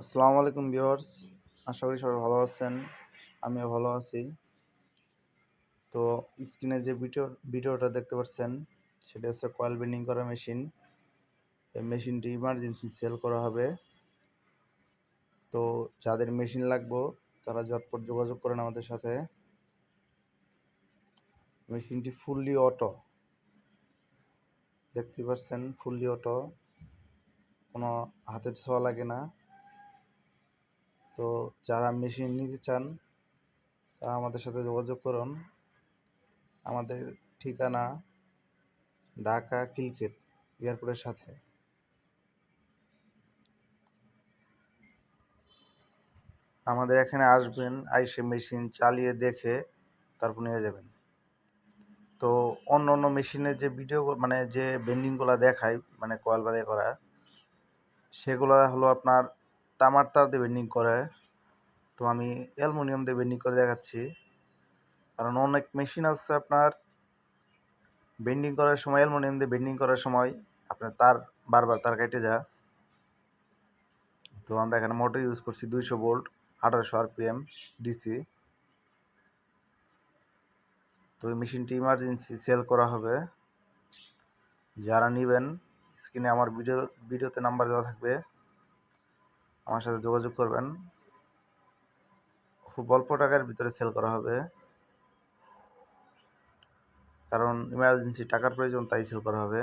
আসসালামু আলাইকুম ভিউয়ার্স, আশা করি সবাই ভালো আছেন, আমিও ভালো আছি। তো স্ক্রিনে যে ভিডিও, ভিডিওটা দেখতে পাচ্ছেন, সেটা হচ্ছে কয়েল বেন্ডিং করা মেশিন এই মেশিনটি ইমার্জেন্সি সেল করা হবে। তো যাদের মেশিন লাগবে, তারা ঝটপট যোগাযোগ করেন আমাদের সাথে। মেশিনটি ফুললি অটো দেখতে পাচ্ছেন ফুললি অটো কোনো হাতের ছোঁয়া লাগে না। তো যারা মেশিন নিতে চান, তারা আমাদের সাথে যোগাযোগ করুন। আমাদের ঠিকানা ঢাকা কিলকেত এয়ারপোর্টের সাথে। আমাদের এখানে আসবেন, আইসে মেশিন চালিয়ে দেখে তারপর নিয়ে যাবেন। তো অন্য অন্য মেশিনের যে ভিডিও মানে যে বেন্ডিংগুলো দেখায় মানে কয়েল বাদে করা, সেগুলো হলো আপনার তামার তার দিয়ে বেন্ডিং করে। তো আমি অ্যালুমিনিয়াম দিয়ে বেন্ডিং করে দেখাচ্ছি। কারণ অনেক মেশিন আছে আপনার। বেন্ডিং করার সময়, অ্যালুমিনিয়াম দিয়ে বেন্ডিং করার সময় আপনার তার বারবার তার কেটে যায় তো আমরা এখানে মোটর ইউজ করছি দুইশো ভোল্ট আঠারোশো আরপিএম ডিসি তো এই মেশিনটি ইমার্জেন্সি সেল করা হবে। যারা নেবেন স্ক্রিনে আমার ভিডিও ভিডিওতে নাম্বার দেওয়া থাকবে। আমার সাথে যোগাযোগ করবেন। খুব অল্প টাকার ভিতরে সেল করা হবে। কারণ ইমার্জেন্সি টাকার প্রয়োজন তাই সেল করা হবে।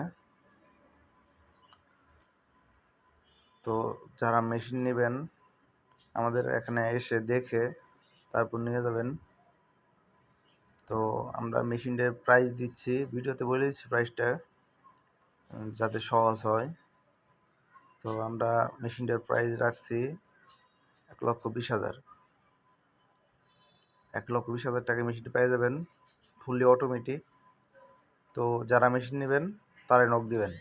তো যারা মেশিন নেবেন, আমাদের এখানে এসে দেখে তারপর নিয়ে যাবেন। তো আমরা মেশিনটার প্রাইস দিচ্ছি। ভিডিওতে বলে দিচ্ছি প্রাইসটা যাতে সহজ হয়। তো আমরা মেশিনটার প্রাইস রাখছি এক লক্ষ বিশ হাজার। এক লক্ষ বিশ হাজার টাকা মেশিনটি পেয়ে যাবেন ফুললি অটোমেটিক তো যারা মেশিন নেবেন, তারাই নখ দিবেন।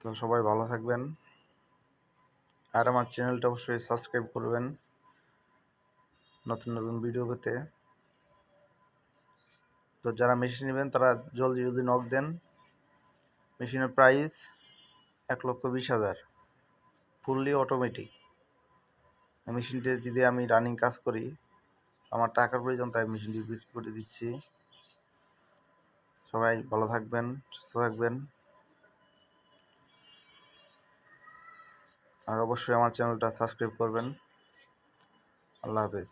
তো সবাই ভালো থাকবেন। আর আমার চ্যানেলটা অবশ্যই সাবস্ক্রাইব করবেন। নতুন নতুন ভিডিও পেতে। তো যারা মেশিন নেবেন, তারা জলদি জলদি নক দেন। মেশিনের প্রাইস এক লক্ষ বিশ হাজার। ফুললি অটোমেটিক মেশিনটি যদি আমি রানিং কাজ করি, আমার টাকার প্রয়োজন, তাই মেশিনটি বিক্রি করে দিচ্ছি। সবাই ভালো থাকবেন, সুস্থ থাকবেন। আর অবশ্যই আমার চ্যানেলটা সাবস্ক্রাইব করবেন। আল্লাহ হাফেজ।